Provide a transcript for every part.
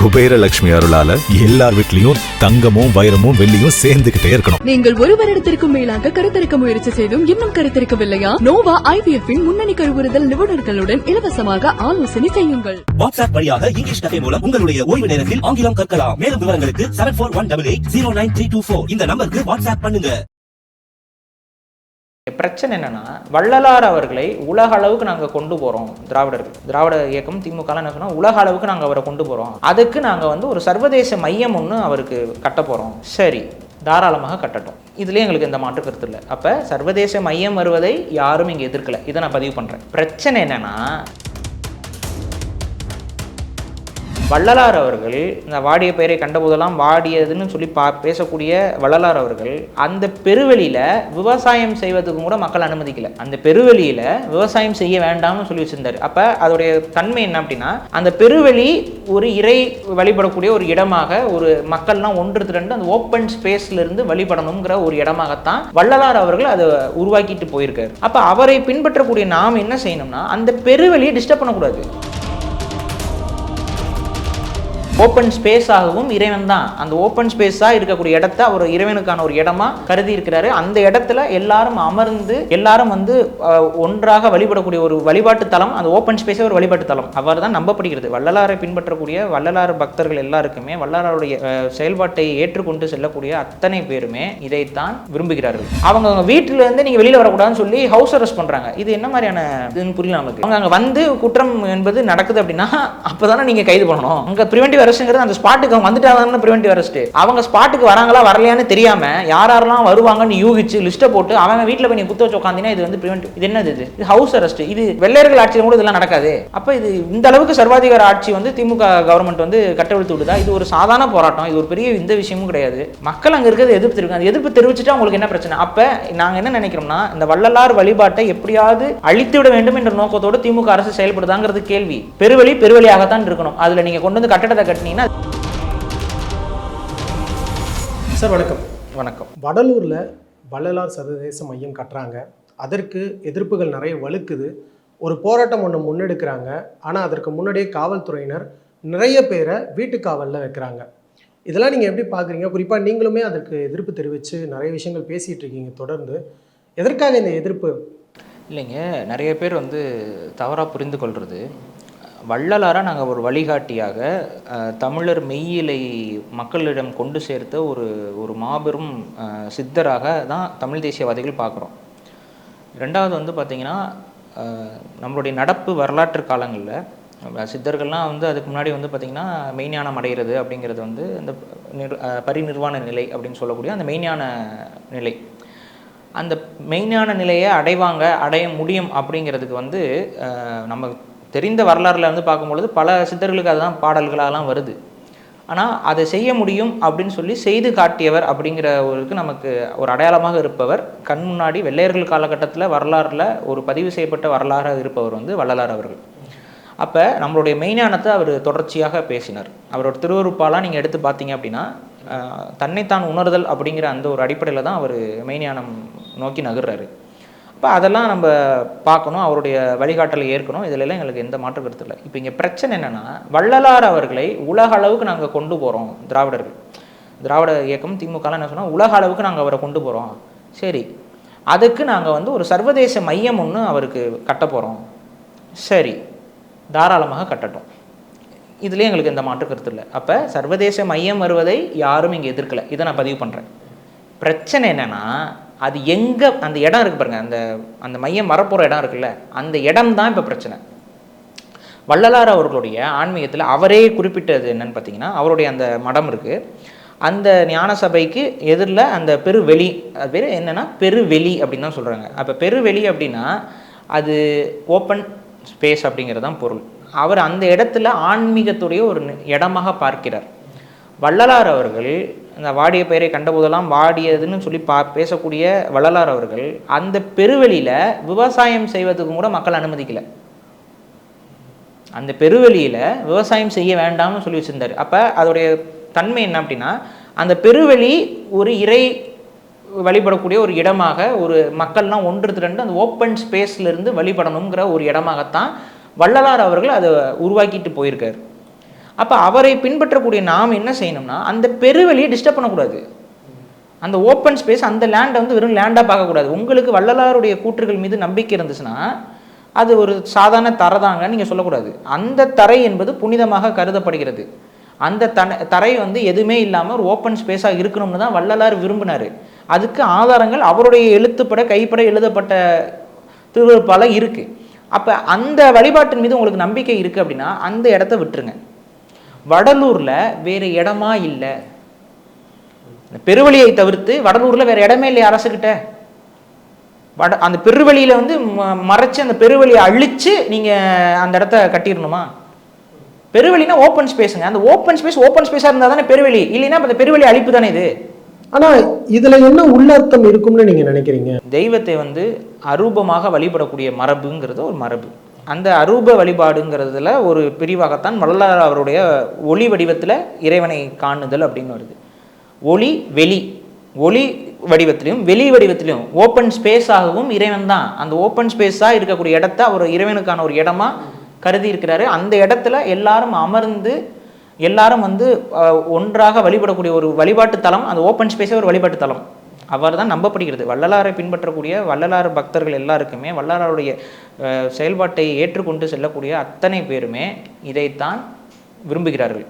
குபேரலட்சுமி அருளால எல்லார் வீட்லயும் தங்கமும் வைரமும் வெள்ளியும் சேர்ந்துகிட்டே இருக்கணும். நீங்கள் ஒரு வருடத்திற்கும் மேலாக கருத்தரிக்க முயற்சி செய்தும் இன்னும் கருத்தரிக்கவில்லையா? நோவா ஐவிஎஃப் இன் முன்னணி கருவுறுதல் நிபுணர்களுடன் இலவசமாக ஆலோசனை செய்யுங்கள். வாட்ஸ்அப் வழியாக இங்கிலீஷ் கதை மூலம் உங்களுடைய ஓய்வு நேரத்தில் ஆங்கிலம் கற்கலாம். மேலும் விவரங்களுக்கு seven four one double eight zero nine three two four இந்த நம்பருக்கு வாட்ஸ்அப் பண்ணுங்க. பிரச்சனை என்னன்னா வள்ளலார் அவர்களை உலக அளவுக்கு நாங்கள் கொண்டு போகிறோம் திராவிடர்கள் திராவிட இயக்கம் திமுக என்ன சொன்னால் உலக அளவுக்கு நாங்கள் அவரை கொண்டு போகிறோம் அதுக்கு நாங்கள் வந்து ஒரு சர்வதேச மையம் ஒன்று அவருக்கு கட்ட போகிறோம் சரி தாராளமாக கட்டட்டும். இதுலேயும் எங்களுக்கு எந்த மாற்று கருத்து இல்லை. அப்போ சர்வதேச மையம் வருவதை யாரும் இங்கே எதிர்க்கல. இதை நான் பதிவு பண்ணுறேன் பிரச்சனை என்னன்னா வள்ளலார் அவர்கள் இந்த வாடிய பெயரை கண்டபோதெல்லாம் வாடியதுன்னு சொல்லி பா பேசக்கூடிய வள்ளலார் அவர்கள் அந்த பெருவெளியில் விவசாயம் செய்வதுக்கு கூட மக்கள் அனுமதிக்கலை. அந்த பெருவெளியில் விவசாயம் செய்ய வேண்டாம்னு சொல்லி வச்சிருந்தார். அப்போ அதோடைய தன்மை என்ன அப்படின்னா அந்த பெருவெளி ஒரு இறை வழிபடக்கூடிய ஒரு இடமாக ஒரு மக்கள்லாம் ஒன்று திரண்டு அந்த ஓப்பன் ஸ்பேஸ்லேருந்து வழிபடணுங்கிற ஒரு இடமாகத்தான் வள்ளலார் அவர்கள் அதை உருவாக்கிட்டு போயிருக்காரு. அப்போ அவரை பின்பற்றக்கூடிய நாம் என்ன செய்யணும்னா அந்த பெருவெளியை டிஸ்டர்ப் பண்ணக்கூடாது. ஓப்பன் ஸ்பேஸாகவும் இறைவன் தான் அந்த ஓப்பன் ஸ்பேஸாக இருக்கக்கூடிய இடத்த அவர் இறைவனுக்கான ஒரு இடமா கருதி இருக்கிறாரு. அந்த இடத்துல எல்லாரும் அமர்ந்து எல்லாரும் வந்து ஒன்றாக வழிபடக்கூடிய ஒரு வழிபாட்டு தலம் அந்த ஓப்பன் ஸ்பேஸே ஒரு வழிபாட்டு தலம். அவர் தான் நம்பப்படுகிறது. வள்ளலாரை பின்பற்றக்கூடிய வள்ளலார் பக்தர்கள் எல்லாருக்குமே வள்ளலாருடைய செயல்பாட்டை ஏற்றுக்கொண்டு செல்லக்கூடிய அத்தனை பேருமே இதைத்தான் விரும்புகிறார்கள். அவங்க அவங்க வீட்டில இருந்து நீங்க வெளியில வரக்கூடாதுன்னு சொல்லி ஹவுஸ் அரெஸ்ட் பண்றாங்க. இது என்ன மாதிரியான இதுன்னு புரியல நமக்கு. அவங்க அங்க வந்து குற்றம் என்பது நடக்குது அப்படின்னா அப்பதானே நீங்க கைது பண்ணணும். அங்க பிரிவென்டிவ் அரெஸ்ட்ங்கிறது அந்த ஸ்பாட்டுக்கு அவங்க வந்துட்டாங்க பிரிவென்டிவ் அரெஸ்ட் அவங்க ஸ்பாட்டுக்கு வராங்களா வரலையான்னு தெரியாம யார் யாரெல்லாம் வருவாங்கன்னு யூகிச்சு லிஸ்ட்டை போட்டு அவங்க வீட்டில் போய் குத்த வச்சு உட்காந்தீங்கன்னா இது வந்து பிரிவென்டிவ் இது என்னது இது? இது ஹவுஸ் அரெஸ்ட் இது வெள்ளையர்கள் ஆட்சியில் கூட இதெல்லாம் நடக்காது. அப்ப இது இந்த அளவுக்கு சர்வாதிகார ஆட்சி வந்து திமுக கவர்மெண்ட் வந்து கட்டவிழ்த்து விடுதா? இது ஒரு சாதாரண போராட்டம். இது ஒரு பெரிய இந்த விஷயமும் கிடையாது. மக்கள் அங்க இருக்கிறது எதிர்ப்பு தெரிவிக்கும் அந்த எதிர்ப்பு தெரிவிச்சுட்டா உங்களுக்கு என்ன பிரச்சனை? அப்ப நாங்க என்ன நினைக்கிறோம்னா இந்த வள்ளலார் வழிபாட்டை எப்படியாவது அழித்து விட வேண்டும் என்ற நோக்கத்தோடு திமுக அரசு செயல்படுதாங்கிறது கேள்வி. பெருவழி பெருவழியாகத்தான் இருக்கணும். அதுல நீங்க கொண்டு வந்து கட்டடத்தை கட்டி கட்டினீங்கன்னா சார் வணக்கம். வணக்கம். வடலூரில் வள்ளலார் சர்வதேச மையம் கட்டுறாங்க. அதற்கு எதிர்ப்புகள் நிறைய வலுக்குது. ஒரு போராட்டம் ஒன்று முன்னெடுக்கிறாங்க. ஆனால் அதற்கு முன்னாடியே காவல்துறையினர் நிறைய பேரை வீட்டு காவலில் வைக்கிறாங்க. இதெல்லாம் நீங்கள் எப்படி பார்க்குறீங்க குறிப்பாக நீங்களுமே அதற்கு எதிர்ப்பு தெரிவித்து நிறைய விஷயங்கள் பேசிகிட்டு இருக்கீங்க தொடர்ந்து. எதற்காக இந்த எதிர்ப்பு? இல்லைங்க நிறைய பேர் வந்து தவறாக புரிந்து கொள்வது வள்ளலாராக நாங்கள் ஒரு வழிகாட்டியாக தமிழர் மெய்யிலை மக்களிடம் கொண்டு சேர்த்த ஒரு ஒரு மாபெரும் சித்தராக தான் தமிழ் தேசியவாதிகள் பார்க்குறோம். ரெண்டாவது வந்து பார்த்திங்கன்னா நம்மளுடைய நடப்பு வரலாற்று காலங்களில் சித்தர்கள்லாம் வந்து அதுக்கு முன்னாடி வந்து பார்த்திங்கன்னா மெய்ஞானம் அடைகிறது அப்படிங்கிறது வந்து இந்த நிர் பரிநிர்வாண நிலை அப்படின்னு சொல்லக்கூடிய அந்த மெய்ஞான நிலை. அந்த மெய்ஞான நிலையை அடைவாங்க அடைய முடியும் அப்படிங்கிறதுக்கு வந்து நம்ம தெரிந்த வரலாறுல இருந்து பார்க்கும்பொழுது பல சித்தர்களுக்கு அதுதான் பாடல்களாலாம் வருது. ஆனால் அதை செய்ய முடியும் அப்படின்னு சொல்லி செய்து காட்டியவர் அப்படிங்கிறவருக்கு நமக்கு ஒரு அடையாளமாக இருப்பவர். கண் முன்னாடி வெள்ளையர்கள் காலகட்டத்தில் வரலாறுல ஒரு பதிவு செய்யப்பட்ட வரலாறாக இருப்பவர் வந்து வள்ளலார் அவர்கள். அப்போ நம்மளுடைய மெய்ஞானத்தை அவர் தொடர்ச்சியாக பேசினார். அவரோட திருவருப்பாலாம் நீங்கள் எடுத்து பார்த்தீங்க அப்படின்னா தன்னைத்தான் உணர்தல் அப்படிங்கிற அந்த ஒரு அடிப்படையில் தான் அவர் மெய்ஞானம் நோக்கி நகர்றாரு. அப்போ அதெல்லாம் நம்ம பார்க்கணும் அவருடைய வழிகாட்டலை ஏற்கணும். இதிலெல்லாம் எங்களுக்கு எந்த மாற்று கருத்து இல்லை. இப்போ இங்கே பிரச்சனை என்னென்னா வள்ளலார் அவர்களை உலக அளவுக்கு நாங்கள் கொண்டு போகிறோம் திராவிடர்கள். திராவிட இயக்கம் திமுகலாம் என்ன சொன்னால் உலக அளவுக்கு நாங்கள் அவரை கொண்டு போகிறோம் சரி. அதுக்கு நாங்கள் வந்து ஒரு சர்வதேச மையம் ஒன்று அவருக்கு கட்ட போகிறோம் சரி. தாராளமாக கட்டட்டும். இதுலேயே எங்களுக்கு எந்த மாற்று கருத்து இல்லை. அப்போ சர்வதேச மையம் வருவதை யாரும் இங்கே எதிர்க்கலை. இதை நான் பதிவு பண்ணுறேன் பிரச்சனை என்னன்னா அது எங்கே அந்த இடம் இருக்கு பாருங்கள் அந்த அந்த மையம் வரப்போகிற இடம் இருக்குல்ல அந்த இடம் தான் இப்போ பிரச்சனை. வள்ளலார் அவர்களுடைய ஆன்மீகத்தில் அவரே குறிப்பிட்டது என்னன்னு பார்த்தீங்கன்னா அவருடைய அந்த மடம் இருக்குது அந்த ஞான சபைக்கு எதிரில் அந்த பெருவெளி அது பேர் என்னென்னா பெருவெளி அப்படின்னு தான் சொல்கிறாங்க அப்போ பெருவெளி அப்படின்னா அது ஓப்பன் ஸ்பேஸ் அப்படிங்கிறது தான் பொருள். அவர் அந்த இடத்துல ஆன்மீகத்துடைய ஒரு இடமாக பார்க்கிறார். வள்ளலார் அவர்கள் அந்த வாடிய பெயரை கண்டபோதெல்லாம் வாடியதுன்னு சொல்லி பா பேசக்கூடிய வள்ளலார் அவர்கள் அந்த பெருவெளியில் விவசாயம் செய்வதுக்கு கூட மக்கள் அனுமதிக்கலை. அந்த பெருவெளியில் விவசாயம் செய்ய வேண்டாம்னு சொல்லி வச்சுருந்தார். அப்போ அதோடைய தன்மை என்ன அப்படின்னா அந்த பெருவெளி ஒரு இறை வழிபடக்கூடிய ஒரு இடமாக ஒரு மக்கள்லாம் ஒன்று திரண்டு அந்த ஓப்பன் ஸ்பேஸ்லேருந்து வழிபடணுங்கிற ஒரு இடமாகத்தான் வள்ளலார் அவர்கள் அதை உருவாக்கிட்டு போயிருக்காரு. அப்போ அவரை பின்பற்றக்கூடிய நாம் என்ன செய்யணும்னா அந்த பெருவெளியை டிஸ்டர்ப் பண்ணக்கூடாது. அந்த ஓப்பன் ஸ்பேஸ் அந்த லேண்டை வந்து வெறும் லேண்டாக பார்க்கக்கூடாது. உங்களுக்கு வள்ளலாருடைய கூற்றுகள் மீது நம்பிக்கை இருந்துச்சுன்னா அது ஒரு சாதாரண தரைதாங்கன்னு நீங்கள் சொல்லக்கூடாது. அந்த தரை என்பது புனிதமாக கருதப்படுகிறது. அந்த தன தரை வந்து எதுவுமே இல்லாமல் ஒரு ஓப்பன் ஸ்பேஸாக இருக்கணும்னு தான் வள்ளலார் விரும்பினார். அதுக்கு ஆதாரங்கள் அவருடைய எழுத்துப்பட கைப்பட எழுதப்பட்ட திருவருப்பால் இருக்குது அப்போ அந்த வழிபாட்டின் மீது உங்களுக்கு நம்பிக்கை இருக்குது அப்படின்னா அந்த இடத்த விட்டுருங்க. வடலூரில் வேறு இடமா இல்லை. பெருவழியை தவிர்த்து வடலூரில் வேறு இடமே இல்லையா அரசுக்கிட்ட வட அந்த பெருவழியில் வந்து மறைச்சு அந்த பெருவழியை அழிச்சு நீங்கள் அந்த இடத்த கட்டிடணுமா? பெருவெளினா ஓப்பன் ஸ்பேஸுங்க அந்த ஓப்பன் ஸ்பேஸ் ஓப்பன் ஸ்பேஸாக இருந்தால் தானே பெருவெளி இல்லைன்னா அந்த பெருவெளி அழிப்பு தானே இது. ஆனா இதுல என்ன உள்ளர்த்தம் இருக்கும்னு நீங்க நினைக்கிறீங்க? தெய்வத்தை வந்து அரூபமாக வழிபடக்கூடிய மரபுங்கிறது ஒரு மரபு. அந்த அரூப வழிபாடுங்கிறதுல ஒரு பிரிவாகத்தான் வள்ளலார் அவருடைய ஒளி வடிவத்தில் இறைவனை காணுதல் அப்படின்னு வருது. ஒளி வெளி. ஒளி வடிவத்திலையும் வெளி வடிவத்திலையும் ஓப்பன் ஸ்பேஸாகவும் இறைவன் தான். அந்த ஓப்பன் ஸ்பேஸாக இருக்கக்கூடிய இடத்த அவர் இறைவனுக்கான ஒரு இடமா கருதி இருக்கிறாரு. அந்த இடத்துல எல்லாரும் அமர்ந்து எல்லாரும் வந்து ஒன்றாக வழிபடக்கூடிய ஒரு வழிபாட்டு தலம் அந்த ஓப்பன் ஸ்பேஸே ஒரு வழிபாட்டு தலம். அவர் தான் நம்பப்படுகிறது. வள்ளலாரை பின்பற்றக்கூடிய வள்ளலார் பக்தர்கள் எல்லாருக்குமே வள்ளலாருடைய செயல்பாட்டை ஏற்றுக்கொண்டு செல்லக்கூடிய அத்தனை பேருமே இதைத்தான் விரும்புகிறார்கள்.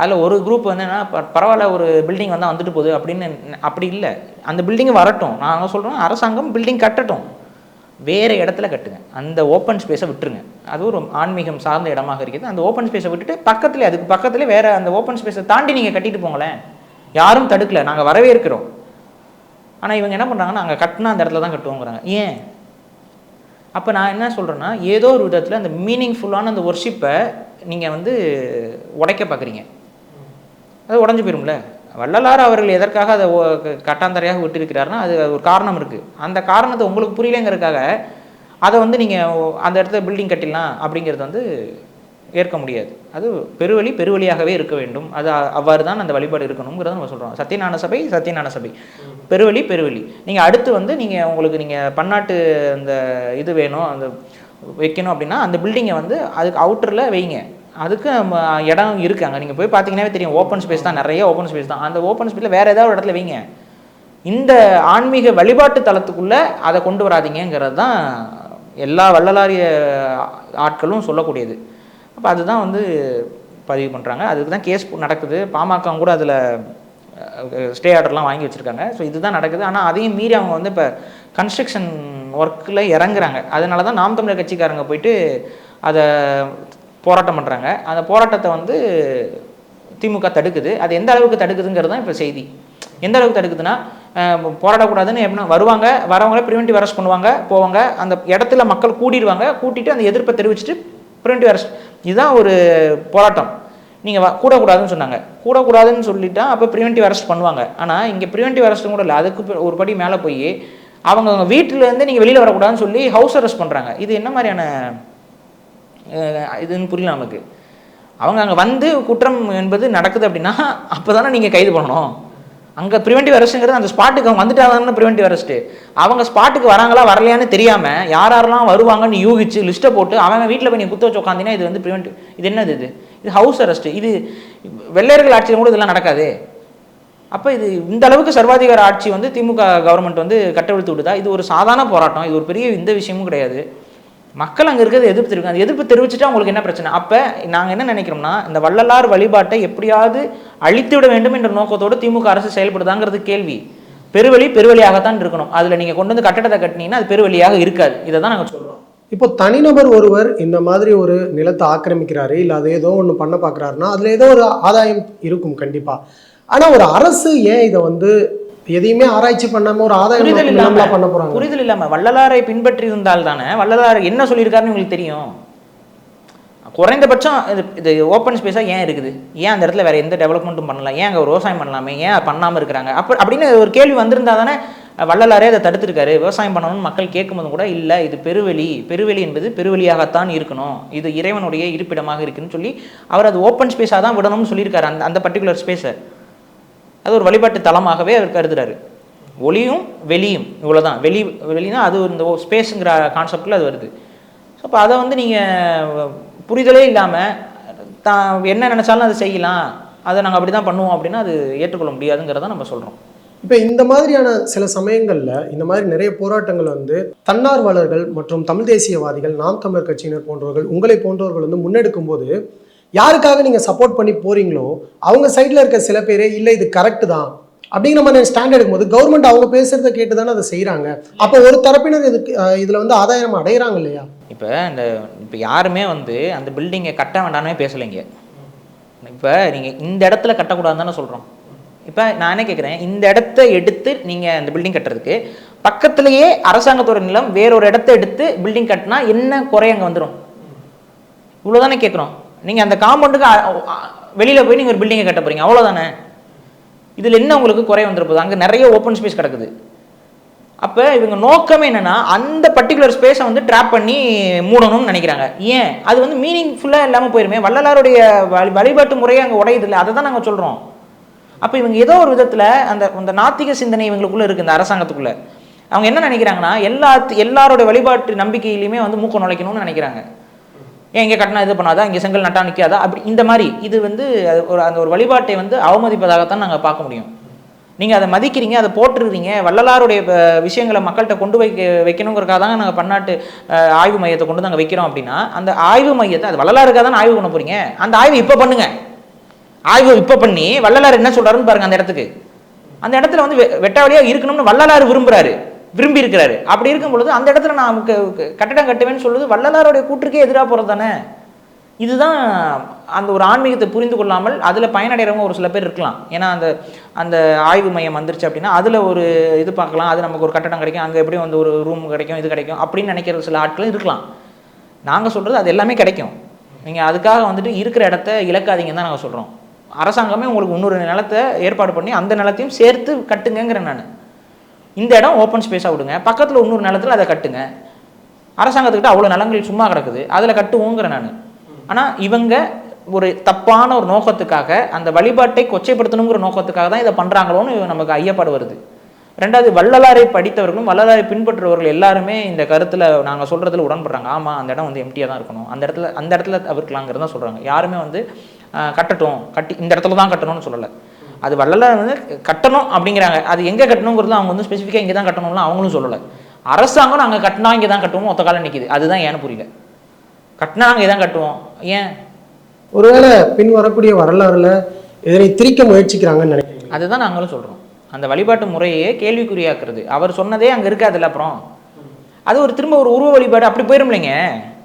அதில் ஒரு குரூப் வந்து என்ன பரவாயில்ல ஒரு பில்டிங் வந்தால் வந்துட்டு போகுது அப்படின்னு அப்படி இல்லை. அந்த பில்டிங் வரட்டும். நாங்கள் சொல்கிறோம் அரசாங்கம் பில்டிங் கட்டட்டும். வேறு இடத்துல கட்டுங்க. அந்த ஓப்பன் ஸ்பேஸை விட்டுருங்க. அது ஒரு ஆன்மீகம் சார்ந்த இடமாக இருக்குது. அந்த ஓப்பன் ஸ்பேஸை விட்டுட்டு பக்கத்துலேயே அதுக்கு பக்கத்துலேயே வேறு அந்த ஓப்பன் ஸ்பேஸை தாண்டி நீங்கள் கட்டிட்டு போங்களேன். யாரும் தடுக்கலை. நாங்கள் வரவேற்கிறோம். ஆனால் இவங்க என்ன பண்ணுறாங்கன்னா அங்கே கட்டினா அந்த இடத்துல தான் கட்டுவோங்கிறாங்க. ஏன்? அப்போ நான் என்ன சொல்கிறேன்னா ஏதோ ஒரு விதத்தில் அந்த மீனிங்ஃபுல்லான அந்த ஒர்ஷிப்பை நீங்கள் வந்து உடைக்க பார்க்குறீங்க அது உடஞ்சி போயிரும்ல. வள்ளலார் அவர்கள் எதற்காக அதை க- கட்டாந்தரையாக விட்டிருக்கிறாருன்னா அது ஒரு காரணம் இருக்குது அந்த காரணத்தை உங்களுக்கு புரியலைங்கிறதுக்காக அதை வந்து நீங்கள் அந்த இடத்துல பில்டிங் கட்டிடலாம் அப்படிங்கிறது வந்து ஏற்க முடியாது. அது பெருவழி பெருவழியாகவே இருக்க வேண்டும். அது அவ்வாறு தான் அந்த வழிபாடு இருக்கணுங்கிறத நம்ம சொல்கிறோம் சத்தியஞான சபை சத்தியஞான சபை. பெருவழி பெருவழி நீங்கள் அடுத்து வந்து நீங்கள் உங்களுக்கு நீங்கள் பன்னாட்டு அந்த இது வேணும் அந்த வைக்கணும் அப்படின்னா அந்த பில்டிங்கை வந்து அதுக்கு அவுட்டரில் வைங்க. அதுக்கு நம்ம இடம் இருக்கு. அங்கே நீங்கள் போய் பார்த்தீங்கன்னாவே தெரியும். ஓப்பன் ஸ்பேஸ் தான். நிறைய ஓப்பன் ஸ்பேஸ் தான். அந்த ஓப்பன் ஸ்பேஸில் வேறு ஏதாவது ஒரு இடத்துல வைங்க. இந்த ஆன்மீக வழிபாட்டு தலத்துக்குள்ளே அதை கொண்டு வராதீங்கிறது தான் எல்லா வள்ளலாரிய ஆட்களும் சொல்லக்கூடியது. அப்போ அதுதான் வந்து பதிவு பண்ணுறாங்க அதுக்கு தான் கேஸ் நடக்குது. பாமக கூட அதில் ஸ்டே ஆர்டர்லாம் வாங்கி வச்சுருக்காங்க. ஸோ இதுதான் நடக்குது. ஆனால் அதையும் மீறி அவங்க வந்து இப்போ கன்ஸ்ட்ரக்ஷன் ஒர்க்கில் இறங்குறாங்க. அதனால தான் நாம் தமிழர் கட்சிக்காரங்க போயிட்டு அதை போராட்டம் பண்ணுறாங்க அந்த போராட்டத்தை வந்து திமுக தடுக்குது. அது எந்த அளவுக்கு தடுக்குதுங்கிறது தான் இப்போ செய்தி. எந்த அளவுக்கு தடுக்குதுன்னா போராடக்கூடாதுன்னு எப்படின்னா வருவாங்க வரவங்கள ப்ரிவென்டிவ் அரெஸ்ட் பண்ணுவாங்க போவாங்க. அந்த இடத்துல மக்கள் கூடிடுவாங்க. கூட்டிட்டு அந்த எதிர்ப்பை தெரிவிச்சுட்டு பிரிவென்டிவ் அரெஸ்ட் இதுதான் ஒரு போராட்டம். நீங்கள் கூடக்கூடாதுன்னு சொன்னாங்க. கூடக்கூடாதுன்னு சொல்லிட்டா அப்போ ப்ரிவென்டிவ் அரெஸ்ட் பண்ணுவாங்க. ஆனால் இங்கே ப்ரிவென்டிவ் அரெஸ்ட்டும் கூட இல்லை. அதுக்கு ஒரு படி மேலே போய் அவங்க அவங்க வீட்டிலேருந்து நீங்கள் வெளியில் வரக்கூடாதுன்னு சொல்லி ஹவுஸ் அரெஸ்ட் பண்ணுறாங்க இது என்ன மாதிரியான இதுன்னு புரியல நமக்கு. அவங்க அங்கே வந்து குற்றம் என்பது நடக்குது அப்படின்னா அப்போ தானே நீங்கள் கைது பண்ணணும். அங்கே ப்ரிவென்டிவ் அரெஸ்ட்டுங்கிறது அந்த ஸ்பாட்டுக்கு அவங்க வந்துட்டாங்கன்னு ப்ரிவென்டிவ் அரெஸ்ட்டு அவங்க ஸ்பாட்டுக்கு வராங்களா வரலையான்னு தெரியாமல் யார் யாரெல்லாம் வருவாங்கன்னு யூகிச்சு லிஸ்ட்டை போட்டு அவன் வீட்டில் போய் நீ குத்த வச்சு உட்காந்தினா இது வந்து ப்ரிவென்டிவ் இது என்னது இது? இது ஹவுஸ் அரெஸ்ட்டு இது வெள்ளையர்கள் ஆட்சியில் கூட இதெல்லாம் நடக்காது? அப்போ இது இந்த அளவுக்கு சர்வாதிகார ஆட்சி வந்து திமுக கவர்மெண்ட் வந்து கட்டவிழ்த்து விடுதா? இது ஒரு சாதாரண போராட்டம் இது ஒரு பெரிய இந்த விஷயமும் கிடையாது. மக்கள் அங்கே இருக்கிறது எதிர்ப்பு தெரிவிக்கும். அந்த எதிர்ப்பு தெரிவிச்சுட்டா உங்களுக்கு என்ன பிரச்சனை? அப்போ நாங்கள் என்ன நினைக்கிறோம்னா இந்த வள்ளலார் வழிபாட்டை எப்படியாவது அழித்து விட வேண்டும் என்ற நோக்கத்தோடு திமுக அரசு செயல்படுதாங்கிறது கேள்வி. பெருவழி பெருவழியாகத்தான் இருக்கணும். அதில் நீங்கள் கொண்டு வந்து கட்டடத்தை கட்டினீங்கன்னா அது பெருவழியாக இருக்காது. இதை தான் நாங்கள் சொல்கிறோம் இப்போ தனிநபர் ஒருவர் இந்த மாதிரி ஒரு நிலத்தை ஆக்கிரமிக்கிறாரு இல்லை அது ஏதோ ஒன்று பண்ண பார்க்குறாருன்னா அதில் ஏதோ ஒரு ஆதாயம் இருக்கும் கண்டிப்பாக ஆனால் ஒரு அரசு ஏன் இதை வந்து எதையுமே ஆராய்ச்சி பண்ணாம ஒரு ஆதாயம் புரிதல் இல்லாம பண்ண போறாங்க. புரிதல் இல்லாம வள்ளலாரை பின்பற்றி இருந்தால் தானே? வள்ளலார் என்ன சொல்லியிருக்காருன்னு உங்களுக்கு தெரியும்? குறைந்தபட்சம் இது இது ஓப்பன் ஸ்பேஸாக ஏன் இருக்குது? ஏன் அந்த இடத்துல வேற எந்த டெவலப்மெண்ட்டும் பண்ணலாம் ஏன் அங்கே விவசாயம் பண்ணலாமே? ஏன் அது பண்ணாமல் இருக்கிறாங்க? அப்போ அப்படின்னு ஒரு கேள்வி வந்திருந்தா தானே வள்ளலாரே அதை தடுத்திருக்காரு. விவசாயம் பண்ணணும்னு மக்கள் கேட்கும்போது கூட இல்லை இது பெருவெளி. பெருவெளி என்பது பெருவெளியாகத்தான் இருக்கணும். இது இறைவனுடைய இருப்பிடமாக இருக்குன்னு சொல்லி அவர் அது ஓப்பன் ஸ்பேஸாக தான் விடணும்னு சொல்லியிருக்காரு அந்த அந்த பர்டிகுலர் ஸ்பேஸை அது ஒரு வழிபாட்டு தலமாகவே அவர் கருதுறாரு. ஒளியும் வெளியும் இவ்வளோதான் வெளி வெளினா அது இந்த ஸ்பேஸுங்கிற கான்செப்டில் அது வருது. ஸோ அப்போ அதை வந்து நீங்கள் புரிதலே இல்லாமல் தான் என்ன நினச்சாலும் அதை செய்யலாம். அதை நாங்கள் அப்படி தான் பண்ணுவோம் அப்படின்னா அது ஏற்றுக்கொள்ள முடியாதுங்கிறத நம்ம சொல்கிறோம் இப்போ இந்த மாதிரியான சில சமயங்களில் இந்த மாதிரி நிறைய போராட்டங்கள் வந்து தன்னார்வலர்கள் மற்றும் தமிழ் தேசியவாதிகள் நாம் தமிழர் கட்சியினர் போன்றவர்கள் உங்களை போன்றவர்கள் வந்து முன்னெடுக்கும் போது யாருக்காக நீங்கள் சப்போர்ட் பண்ணி போகிறீங்களோ அவங்க சைடில் இருக்க சில பேர் இல்லை இது கரெக்டு தான். அப்படிங்கிற மாதிரி ஸ்டாண்ட் எடுக்கும்போது கவர்மெண்ட் அவங்க பேசுகிறத கேட்டு தானே அதை செய்கிறாங்க அப்போ ஒரு தரப்பினர் இதுக்கு இதில் வந்து ஆதாயம் அடைகிறாங்க இல்லையா? இப்போ இந்த இப்போ யாருமே வந்து அந்த பில்டிங்கை கட்ட வேண்டாமே பேசலைங்க. இப்போ நீங்கள் இந்த இடத்துல கட்டக்கூடாதுன்னு தானே சொல்கிறோம் இப்போ நான் என்ன கேட்குறேன் இந்த இடத்த எடுத்து நீங்கள் அந்த பில்டிங் கட்டுறதுக்கு பக்கத்துலேயே அரசாங்கத்தோட நிலம் வேறொரு இடத்த எடுத்து பில்டிங் கட்டினா என்ன குறை அங்கே வந்துடும் இவ்வளோதானே கேட்குறோம் நீங்கள் அந்த காம்பவுண்டுக்கு வெளியில் போய் நீங்கள் ஒரு பில்டிங்கை கட்ட போகிறீங்க அவ்வளோதானே இதில் என்ன உங்களுக்கு குறை வந்துருப்போது அங்கே நிறைய ஓப்பன் ஸ்பேஸ் கிடக்குது. அப்போ இவங்க நோக்கமே என்னன்னா அந்த பர்டிகுலர் ஸ்பேஸை வந்து ட்ராப் பண்ணி மூடணும்னு நினைக்கிறாங்க. ஏன்? அது வந்து மீனிங்ஃபுல்லாக இல்லாமல் போயிருமே. வள்ளலாருடைய வழி வழிபாட்டு முறையை அங்கே உடையுது இல்லை? அதை தான் நாங்கள் சொல்கிறோம் அப்போ இவங்க ஏதோ ஒரு விதத்தில் அந்த அந்த நாத்திக சிந்தனை இவங்களுக்குள்ளே இருக்குது இந்த அரசாங்கத்துக்குள்ளே. அவங்க என்ன நினைக்கிறாங்கன்னா எல்லா எல்லாரோட வழிபாட்டு நம்பிக்கையிலையுமே வந்து மூக்க நுழைக்கணும்னு நினைக்கிறாங்க. ஏன் இங்கே கட்டினா இது பண்ணாதா? இங்கே செங்கல் நட்டா நிற்காதா அப்படி இந்த மாதிரி இது வந்து அது ஒரு அந்த ஒரு வழிபாட்டை வந்து அவமதிப்பதாகத்தான் நாங்கள் பார்க்க முடியும். நீங்கள் அதை மதிக்கிறீங்க அதை போட்டுருறீங்க வள்ளலாருடைய விஷயங்களை மக்கள்கிட்ட கொண்டு வைக்க வைக்கணுங்கிறக்காக தான் நாங்கள் பன்னாட்டு ஆய்வு மையத்தை கொண்டு நாங்கள் வைக்கிறோம் அப்படின்னா அந்த ஆய்வு மையத்தை அது வள்ளலாருக்காக தான் ஆய்வு பண்ண போகிறீங்க அந்த ஆய்வு இப்போ பண்ணுங்க. ஆய்வு இப்போ பண்ணி வள்ளலார் என்ன சொல்கிறாருன்னு பாருங்க அந்த இடத்துக்கு. அந்த இடத்துல வந்து வெ- வெட்ட இருக்கணும்னு வள்ளலார் விரும்புகிறாரு விரும்பி இருக்கிறாரு அப்படி இருக்கும் பொழுது அந்த இடத்துல நான் க- கட்டடம் கட்டுவேன்னு சொல்லுது. வள்ளலாருடைய கூற்றுக்கே எதிராக போகிறது தானே? இதுதான் அந்த ஒரு ஆன்மீகத்தை புரிந்து கொள்ளாமல் அதில் பயனடைகிறவங்க ஒரு சில பேர் இருக்கலாம். ஏன்னா அந்த அந்த ஆய்வு மையம் வந்துருச்சு அப்படின்னா அதில் ஒரு இது பார்க்கலாம். அது நமக்கு ஒரு கட்டடம் கிடைக்கும். அங்கே எப்படியும் வந்து ஒரு ரூம் கிடைக்கும் இது கிடைக்கும் அப்படின்னு நினைக்கிற சில ஆட்களும் இருக்கலாம். நாங்கள் சொல்கிறது அது எல்லாமே கிடைக்கும். நீங்கள் அதுக்காக வந்துட்டு இருக்கிற இடத்த இழக்காதீங்கன்னு தான் நாங்கள் சொல்கிறோம் அரசாங்கமே உங்களுக்கு இன்னொரு நிலத்தை ஏற்பாடு பண்ணி அந்த நிலத்தையும் சேர்த்து கட்டுங்கிறேன் நான். இந்த இடம் ஓப்பன் ஸ்பேஸாக விடுங்க. பக்கத்தில் இன்னொரு நிலத்தில் அதை கட்டுங்க. அரசாங்கத்துக்கிட்ட அவ்வளோ நிலங்கள் சும்மா கிடக்குது. அதில் கட்டுவோங்கிறேன் நான். ஆனால் இவங்க ஒரு தப்பான ஒரு நோக்கத்துக்காக அந்த வழிபாட்டை கொச்சைப்படுத்தணுங்கிற நோக்கத்துக்காக தான் இதை பண்ணுறாங்களோன்னு நமக்கு ஐயப்பாடு வருது. ரெண்டாவது வள்ளலாரை படித்தவர்களும் வள்ளலாரை பின்பற்றுபவர்கள் எல்லாருமே இந்த கருத்தில் நாங்கள் சொல்கிறதுல உடன்படுறாங்க. ஆமாம் அந்த இடம் வந்து எம்டியாக தான் இருக்கணும். அந்த இடத்துல அந்த இடத்துல தவிர்க்கலாங்கிறது தான் சொல்கிறாங்க யாருமே வந்து கட்டட்டும். கட்டி இந்த இடத்துல தான் கட்டணும்னு சொல்லலை. அது வள்ளலார் வந்து கட்டணும் அப்படிங்கிறாங்க. அது எங்கே கட்டணுங்கிறது அவங்க வந்து ஸ்பெசிஃபிக்காக இங்கே தான் கட்டணும்லாம் அவங்களும் சொல்லலை. அரசாங்கம் நாங்கள் கட்டினா இங்கே தான் கட்டுவோம் ஒத்த காலம் நிற்கிது அதுதான் ஏன்னு புரியல. கட்டினா நாங்கள் இதான் கட்டுவோம். ஏன்? ஒருவேளை பின் வரக்கூடிய வரலாறுல இதனை திரிக்க முயற்சிக்கிறாங்கன்னு நினைக்கிறேன் அதுதான் நாங்களும் சொல்கிறோம் அந்த வழிபாட்டு முறையே கேள்விக்குறியாக்குறது. அவர் சொன்னதே அங்கே இருக்காதுல்ல அப்புறம். அது ஒரு திரும்ப ஒரு உருவ வழிபாடு அப்படி போயிருமில்லைங்க அதாவது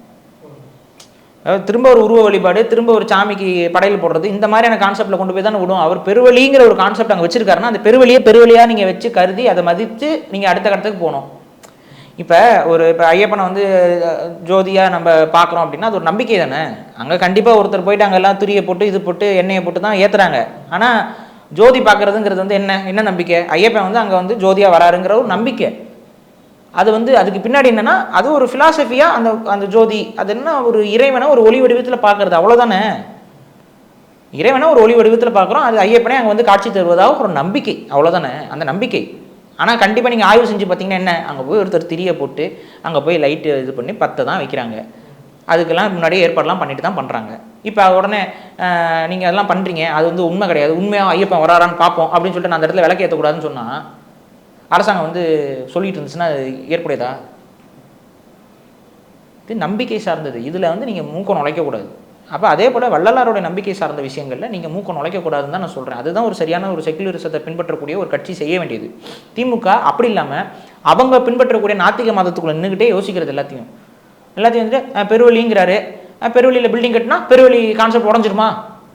திரும்ப ஒரு உருவ வழிபாடு திரும்ப ஒரு சாமிக்கு படையல் போடுறது இந்த மாதிரியான கான்செப்டில் கொண்டு போய் தானே விடும். அவர் பெருவழிங்கிற ஒரு கான்செப்ட் அங்கே வச்சிருக்காருன்னா அந்த பெருவழியை பெருவழியாக நீங்கள் வச்சு கருதி அதை மதித்து நீங்கள் அடுத்த கட்டத்துக்கு போகணும். இப்போ ஒரு இப்போ ஐயப்பனை வந்து ஜோதியாக நம்ம பார்க்குறோம் அப்படின்னா அது ஒரு நம்பிக்கை தானே. அங்கே கண்டிப்பாக ஒருத்தர் போயிட்டு அங்கே எல்லாம் துரியை போட்டு இது போட்டு எண்ணெயை போட்டு தான் ஏற்றுறாங்க ஆனால் ஜோதி பார்க்குறதுங்கிறது வந்து என்ன? என்ன நம்பிக்கை? ஐயப்பன் வந்து அங்கே வந்து ஜோதியாக வராருங்கிற ஒரு நம்பிக்கை. அது வந்து அதுக்கு பின்னாடி என்னன்னா அது ஒரு ஃபிலாசபியா அந்த அந்த ஜோதி அது என்ன ஒரு இறைவனை ஒரு ஒளி வடிவத்தில் பார்க்கறது. அவ்வளோதானே இறைவனை ஒரு ஒளி வடிவத்தில் பார்க்குறோம் அது ஐயப்பனே அங்கே வந்து காட்சி தருவதாக ஒரு நம்பிக்கை. அவ்வளோதானே அந்த நம்பிக்கை. ஆனால் கண்டிப்பாக நீங்கள் ஆய்வு செஞ்சு பார்த்தீங்கன்னா என்ன? அங்கே போய் ஒருத்தர் திரியை போட்டு அங்கே போய் லைட்டு இது பண்ணி பத்தை தான் வைக்கிறாங்க. அதுக்கெல்லாம் முன்னாடியே ஏற்பாடுலாம் பண்ணிட்டு தான் பண்ணுறாங்க இப்போ உடனே நீங்கள் அதெல்லாம் பண்ணுறீங்க அது வந்து உண்மை கிடையாது. உண்மையாக ஐயப்பன் வராரான்னு பார்ப்போம் அப்படின்னு சொல்லிட்டு நான் அந்த இடத்துல விளக்கு ஏற்றக்கூடாதுன்னு சொன்னால் அரசாங்கம் வந்து சொல்லிட்டு இருந்துச்சுன்னா ஏற்புடையதா? இது நம்பிக்கை சார்ந்தது. இதில் வந்து நீங்கள் மூக்கம் நுழைக்கக்கூடாது அப்போ அதே போல் வள்ளலாரோட நம்பிக்கை சார்ந்த விஷயங்களில் நீங்கள் மூக்கம் நுழைக்கக்கூடாதுன்னு தான் நான் சொல்கிறேன் அதுதான் ஒரு சரியான ஒரு செக்குலரிசத்தை பின்பற்றக்கூடிய ஒரு கட்சி செய்ய வேண்டியது. திமுக அப்படி இல்லாமல் அவங்க பின்பற்றக்கூடிய நாத்திக மதத்துக்குள்ள நின்றுக்கிட்டே யோசிக்கிறது எல்லாத்தையும். எல்லாத்தையும் வந்துட்டு பெருவழிங்கிறாரு. பெருவழியில் பில்டிங் கட்டினா பெருவழி கான்செப்ட் உடஞ்சிருமா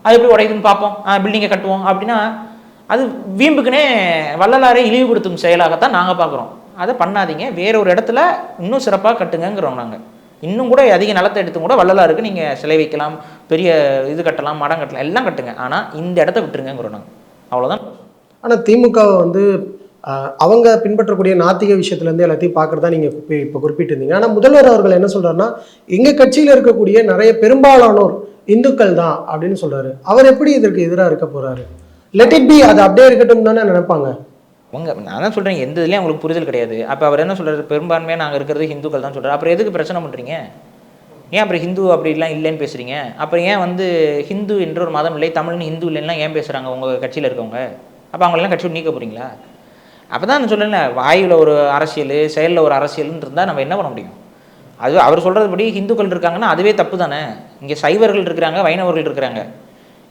அது எப்படி உடையுதுன்னு பார்ப்போம். பில்டிங்கை கட்டுவோம். அப்படின்னா அது வீம்புக்குனே வள்ளலாரை இழிவுபடுத்தும் செயலாகத்தான் நாங்கள் பார்க்குறோம். அதை பண்ணாதீங்க. வேற ஒரு இடத்துல இன்னும் சிறப்பாக கட்டுங்கிறோம் நாங்கள் இன்னும் கூட அதிக நிலத்தை எடுத்து கூட வள்ளலாருக்கு நீங்கள் சிலை வைக்கலாம் பெரிய இது கட்டலாம் மடம் கட்டலாம் எல்லாம் கட்டுங்க. ஆனால் இந்த இடத்த விட்டுருங்கிறோம் நாங்கள் அவ்வளோதான் ஆனால் திமுகவை வந்து அவங்க பின்பற்றக்கூடிய நாத்திக விஷயத்துலேருந்து எல்லாத்தையும் பார்க்குறதா நீங்கள் இப்போ குறிப்பிட்டிருந்தீங்க. ஆனால் முதல்வர் அவர்கள் என்ன சொல்கிறாருன்னா எங்கள் கட்சியில் இருக்கக்கூடிய நிறைய பெரும்பாலானோர் இந்துக்கள் தான் அப்படின்னு சொல்கிறாரு அவர் எப்படி இதற்கு எதிராக இருக்க போகிறாரு லெட் இட் பி அது அப்படியே இருக்கட்டும் தானே நினைப்பாங்க. அவங்க நான் தான் சொல்கிறேன் எந்த இதுலேயும் அவங்களுக்கு புரிதல் கிடையாது. அப்போ அவர் என்ன சொல்றாரு? பெரும்பான்மையாக நாங்கள் இருக்கிறது ஹிந்துக்கள் தான் சொல்கிறார் அப்புறம் எதுக்கு பிரச்சனை பண்ணுறீங்க ஏன் அப்புறம் ஹிந்து அப்படிலாம் இல்லைன்னு பேசுகிறீங்க அப்புறம் ஏன் வந்து ஹிந்து என்ற ஒரு மதம் இல்லை தமிழ்னு ஹிந்து இல்லைன்னா ஏன் பேசுகிறாங்க உங்கள் கட்சியில் இருக்கவங்க? அப்போ அவங்களெல்லாம் கட்சி நீக்க போகிறீங்களா அப்போ தான் நான் சொல்லல வாயுவில் ஒரு அரசியல் செயலில் ஒரு அரசியல்னு இருந்தால் நம்ம என்ன பண்ண முடியும்? அது அவர் சொல்கிறதுபடி ஹிந்துக்கள் இருக்காங்கன்னா அதுவே தப்பு தானே. இங்கே சைவர்கள் இருக்கிறாங்க வைணவர்கள் இருக்கிறாங்க.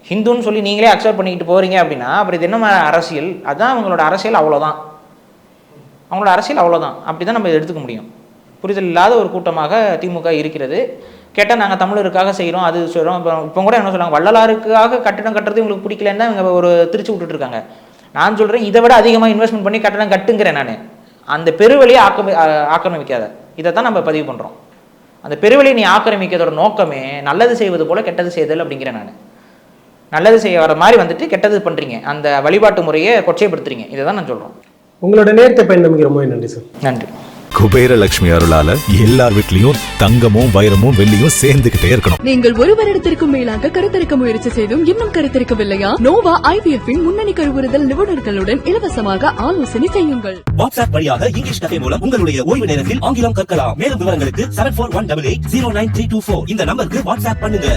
ஹிந்துன்னு சொல்லி நீங்களே அக்செப்ட் பண்ணிக்கிட்டு போகிறீங்க அப்படின்னா அப்புறம் இது என்ன அரசியல்? அதுதான் அவங்களோட அரசியல் அவ்வளோதான் அவங்களோட அரசியல் அவ்வளோதான் அப்படி தான் நம்ம இதை எடுத்துக்க முடியும். புரிதல் இல்லாத ஒரு கூட்டமாக திமுக இருக்கிறது. கேட்டால் நாங்கள் தமிழருக்காக செய்கிறோம் அது சொல்கிறோம் இப்போ இப்போ கூட என்ன சொல்கிறாங்க வள்ளலாருக்காக கட்டடம் கட்டுறது உங்களுக்கு பிடிக்கலன்னு இவங்க ஒரு திருச்சி விட்டுட்டு இருக்காங்க நான் சொல்கிறேன் இதை விட அதிகமாக இன்வெஸ்ட்மெண்ட் பண்ணி கட்டணம் கட்டுங்கிறேன் நான். அந்த பெருவழியை ஆக்க ஆக்கிரமிக்காத. இதை தான் நம்ம பதிவு பண்ணுறோம் அந்த பெருவழியை நீ ஆக்கிரமிக்கிறதோட நோக்கமே நல்லது செய்வது போல் கெட்டது செய்தல் அப்படிங்கிறேன் நான். நல்லது செய்ய வர மாதிரி வந்துட்டு கெட்டது பண்ணுறீங்க அந்த வழிபாட்டு முறையை கொச்சைப்படுத்துறீங்க. இதை தான் நான் சொல்கிறோம் உங்களோட நேர்த்த பயணம் ரொம்ப நன்றி சார். நன்றி. குபேர லட்சுமி அருளால எல்லார் வீட்லயும் தங்கமும் வைரமும் வெள்ளியும் சேர்ந்துகிட்டே இருக்கணும். நீங்கள் ஒரு வருடத்திற்கும் மேலாக கருத்தரிக்க முயற்சி செய்தும் இன்னும் கருத்தரிக்கவில்லையா? நோவா ஐவிஎஃப் முன்னணி கருவுறுதல் நிபுணர்களுடன் இலவசமாக ஆலோசனை செய்யுங்கள். வாட்ஸ்அப் வழியாக இங்கிலீஷ் கதை மூலம் உங்களுடைய ஓய்வு நேரத்தில் ஆங்கிலம் கற்கலாம். மேலும் விவரங்களுக்கு seven four one double eight zero nine three two four இந்த நம்பருக்கு வாட்ஸ்அப் பண்ணுங்க.